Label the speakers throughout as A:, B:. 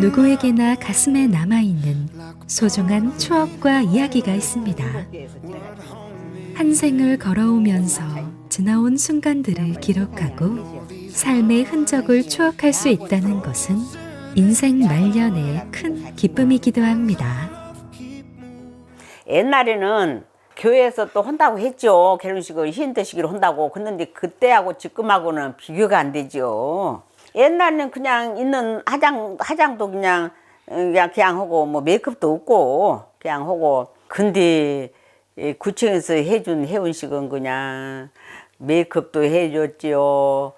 A: 누구에게나 가슴에 남아있는 소중한 추억과 이야기가 있습니다. 한 생을 걸어오면서 지나온 순간들을 기록하고 삶의 흔적을 추억할 수 있다는 것은 인생 말년의 큰 기쁨이기도 합니다.
B: 옛날에는 교회에서 또 한다고 했죠. 결혼식을 희인대식으로 한다고. 그런데 그때하고 지금하고는 비교가 안 되죠. 옛날에는 그냥 있는 화장, 화장도 그냥, 어, 그냥, 그냥 하고, 뭐 메이크업도 없고, 그냥 하고. 근데 이 구청에서 해준 회원식은 그냥 메이크업도 해줬지요.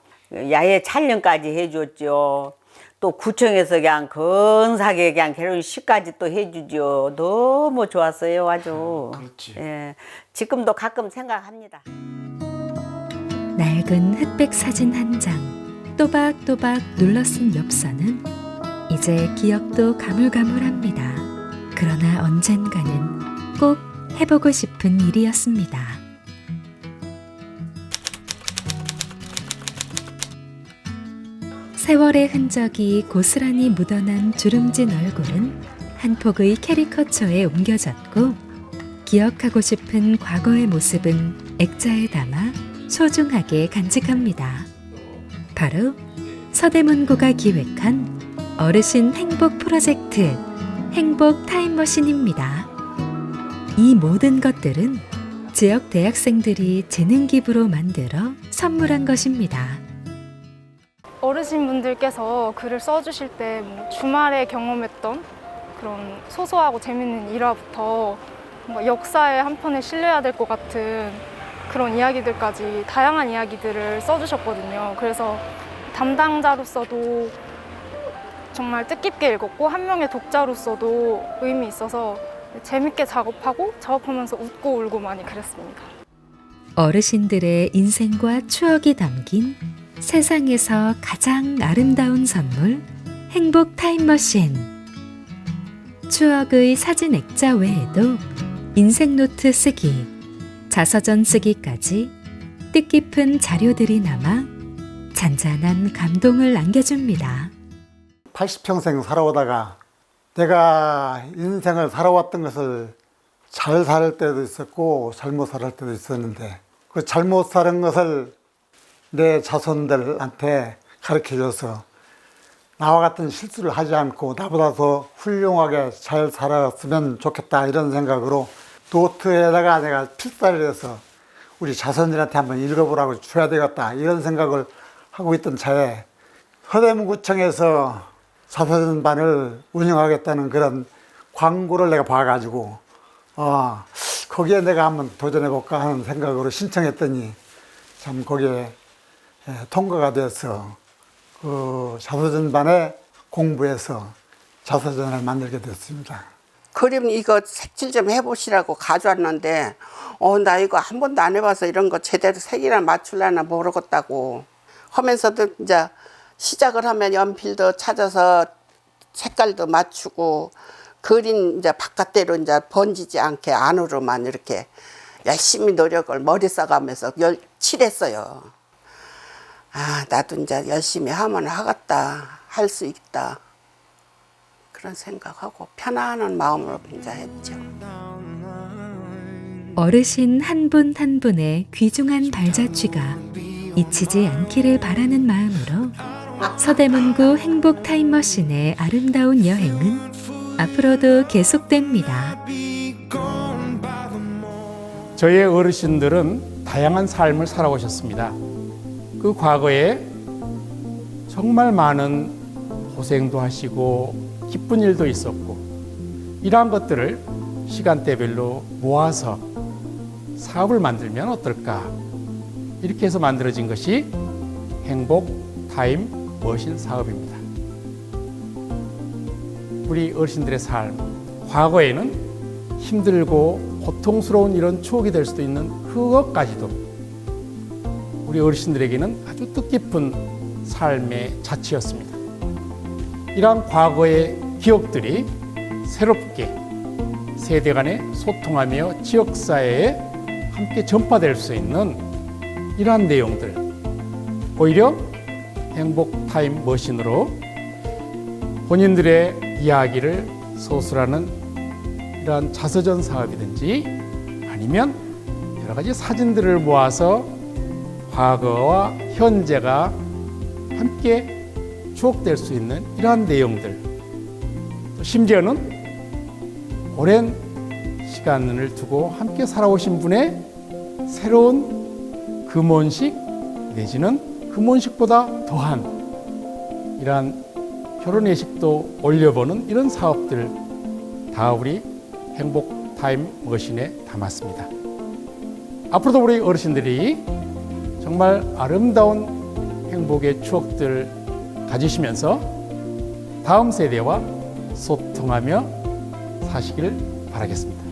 B: 야외 촬영까지 해줬죠. 또 구청에서 그냥 건사하게 그냥 결혼식까지 또 해주죠. 너무 좋았어요, 아주.
C: 그렇지.
B: 예, 지금도 가끔 생각합니다.
A: 낡은 흑백 사진 한 장 또박또박 눌러 쓴 엽서는 이제 기억도 가물가물합니다. 그러나 언젠가는 꼭 해보고 싶은 일이었습니다. 세월의 흔적이 고스란히 묻어난 주름진 얼굴은 한 폭의 캐리커처에 옮겨졌고 기억하고 싶은 과거의 모습은 액자에 담아 소중하게 간직합니다. 바로 서대문구가 기획한 어르신 행복 프로젝트 행복 타임머신입니다. 이 모든 것들은 지역 대학생들이 재능 기부로 만들어 선물한 것입니다.
D: 어르신분들께서 글을 써주실 때 뭐 주말에 경험했던 그런 소소하고 재밌는 일화부터 역사의 한 편에 실려야 될 것 같은 그런 이야기들까지 다양한 이야기들을 써주셨거든요. 그래서 담당자로서도 정말 뜻깊게 읽었고 한 명의 독자로서도 의미 있어서 재밌게 작업하고 작업하면서 웃고 울고 많이 그랬습니다.
A: 어르신들의 인생과 추억이 담긴 세상에서 가장 아름다운 선물 행복 타임머신 추억의 사진 액자 외에도 인생 노트 쓰기, 자서전 쓰기까지 뜻깊은 자료들이 남아 잔잔한 감동을 안겨줍니다.
E: 80평생 살아오다가 내가 인생을 살아왔던 것을 잘 살 때도 있었고 잘못 살 때도 있었는데 그 잘못 사는 것을 내 자손들한테 가르쳐 줘서 나와 같은 실수를 하지 않고 나보다 더 훌륭하게 잘 살았으면 좋겠다 이런 생각으로 노트에다가 내가 필사를 해서 우리 자손들한테 한번 읽어보라고 줘야 되겠다 이런 생각을 하고 있던 차에 서대문구청에서 자서전반을 운영하겠다는 그런 광고를 내가 봐가지고 어, 거기에 내가 한번 도전해볼까 하는 생각으로 신청했더니 참 거기에 예, 통과가 돼서 그 자서전반에 공부해서 자서전을 만들게 됐습니다.
F: 그림 이거 색칠 좀 해보시라고 가져왔는데 어 나 이거 한 번도 안 해봐서 이런 거 제대로 색이나 맞출라나 모르겠다고 하면서도 이제 시작을 하면 연필도 찾아서 색깔도 맞추고 그림 이제 바깥대로 이제 번지지 않게 안으로만 이렇게 열심히 노력을 머리 써가면서 열 칠했어요. 아 나도 이제 열심히 하면 하겠다 할 수 있다 그런 생각하고 편안한 마음으로 이제 했죠.
A: 어르신 한 분 한 분의 귀중한 발자취가 잊히지 않기를 바라는 마음으로 서대문구 행복 타임머신의 아름다운 여행은 앞으로도 계속됩니다.
G: 저희 어르신들은 다양한 삶을 살아오셨습니다. 그 과거에 정말 많은 고생도 하시고 기쁜 일도 있었고 이러한 것들을 시간대별로 모아서 사업을 만들면 어떨까 이렇게 해서 만들어진 것이 행복 타임 머신 사업입니다. 우리 어르신들의 삶 과거에는 힘들고 고통스러운 이런 추억이 될 수도 있는 그것까지도 우리 어르신들에게는 아주 뜻깊은 삶의 자취였습니다. 이러한 과거의 기억들이 새롭게 세대 간에 소통하며 지역사회에 함께 전파될 수 있는 이러한 내용들 오히려 행복 타임 머신으로 본인들의 이야기를 소술하는 이러한 자서전 사업이든지 아니면 여러 가지 사진들을 모아서 과거와 현재가 함께 추억될 수 있는 이러한 내용들 또 심지어는 오랜 시간을 두고 함께 살아오신 분의 새로운 금혼식 내지는 금혼식보다 더한 이러한 결혼 예식도 올려보는 이런 사업들 다 우리 행복 타임 머신에 담았습니다. 앞으로도 우리 어르신들이 정말 아름다운 행복의 추억들 가지시면서 다음 세대와 소통하며 사시길 바라겠습니다.